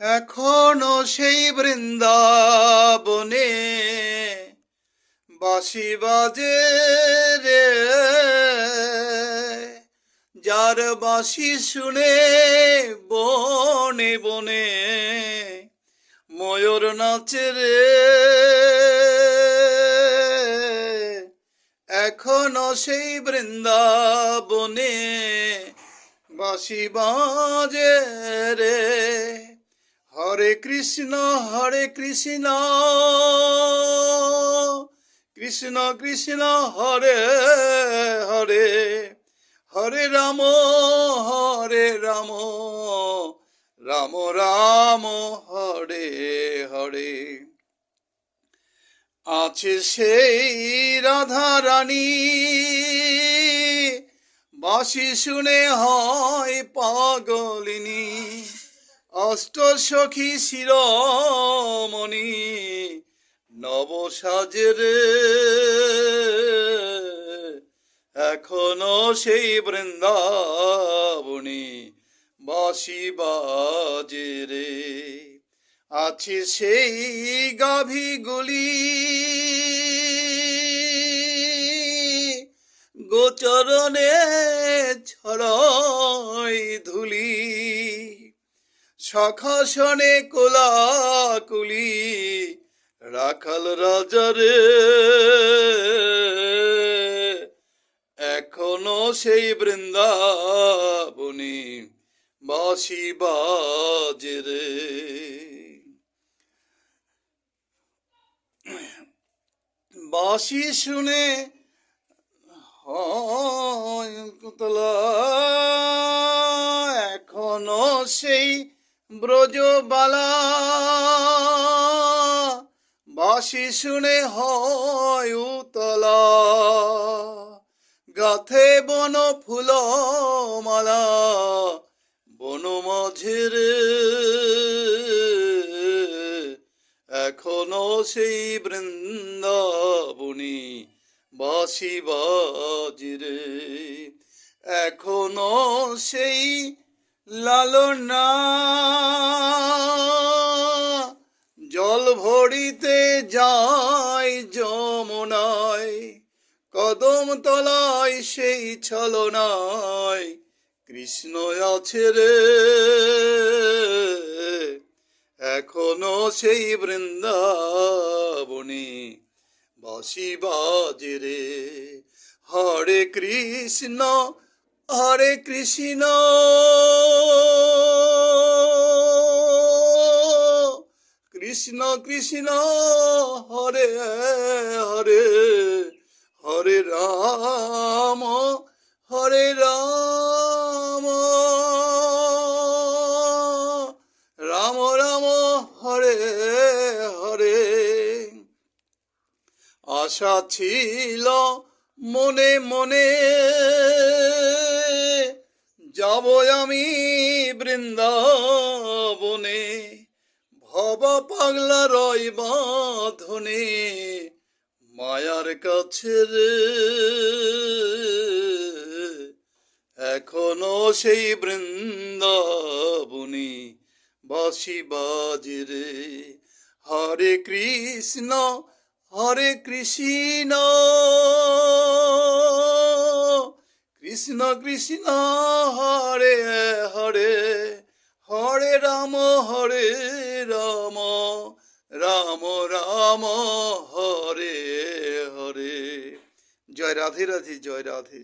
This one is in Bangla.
এখনও সেই বৃন্দাবনে বাঁশি বাজে রে। যার বাঁশি শুনে বনে বনে ময়ূর নাচে রে। এখনও সেই বৃন্দাবনে বাঁশি বাজে রে। হরে কৃষ্ণ হরে কৃষ্ণ। কৃষ্ণ কৃষ্ণ, হরে হরে। হরে রাম হরে রাম। রাম রাম, হরে হরে। আছে সেই রাধা রানী। বাসি শুনে হয় পাগলিনী। অষ্ট সখী শিরমণি নব সাজের। এখনও সেই বৃন্দাবনী বাঁশি বাজে রে। আছে সেই গাভীগুলি। গোচরণে ছড়াই সখাসনে কোলাকুলি, রাখাল রাজারে এখনও সেই বৃন্দাবনী বাঁশি বাজে রে। বাঁশি শুনে কুতলা, এখনও সেই ব্রজবালা বাসি শুনে হয় উতলা। গাথে বন ফুল মালা বন মাঝের এখনও সেই বৃন্দাবনী বাঁশি বাজিরে। এখনও সেই লালনা, জল ভরিতে যায় যমুনায়, কদম তলায় সেই ছলনায়, কৃষ্ণ আছে রে। এখনও সেই বৃন্দাবনী বাঁশি বাজে রে। হরে কৃষ্ণ হরে কৃষ্ণ। কৃষ্ণ কৃষ্ণ, হরে হরে হরে রাম হরে রাম। রাম রাম, হরে হরে। আশা ছিল মনে মনে যাব আমি বৃন্দাবনে, ভব পাগলা রয় বাঁধনে, মায়ার কাছে রে। এখনও সেই বৃন্দাবনী বাঁশি বাজে রে। হরে কৃষ্ণ হরে কৃষ্ণ। কৃষ্ণ কৃষ্ণ, হরে হরে হরে রাম হরে রাম রাম রাম, হরে হরে। জয় রাধে রাধে, জয় রাধে।